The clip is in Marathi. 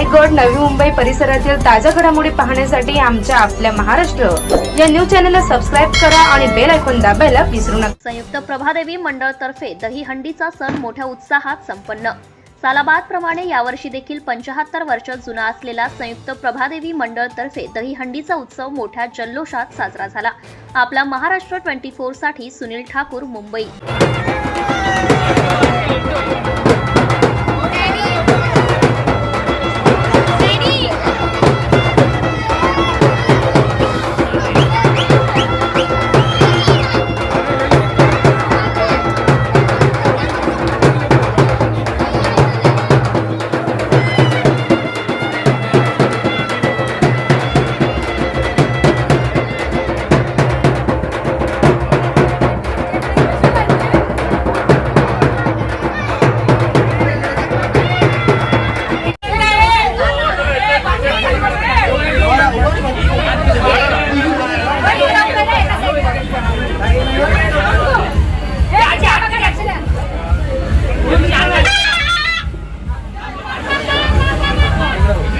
रायगड नवी मुंबई परिसरातील ताज्या घडामोडी पाहण्यासाठी आमच्या आपल्या महाराष्ट्र. या न्यूज चॅनलला सबस्क्राईब करा आणि बेल ऐकून दाबायला विसरू नका. संयुक्त प्रभादेवी मंडळतर्फे दहीहंडीचा सण मोठ्या उत्साहात संपन्न. सालाबादप्रमाणे यावर्षी देखील पंचाहत्तर वर्ष जुना असलेला संयुक्त प्रभादेवी मंडळतर्फे दहीहंडीचा उत्सव मोठ्या जल्लोषात साजरा झाला. आपला Maharashtra twenty फोरसाठी Sunil Thakur Mumbai.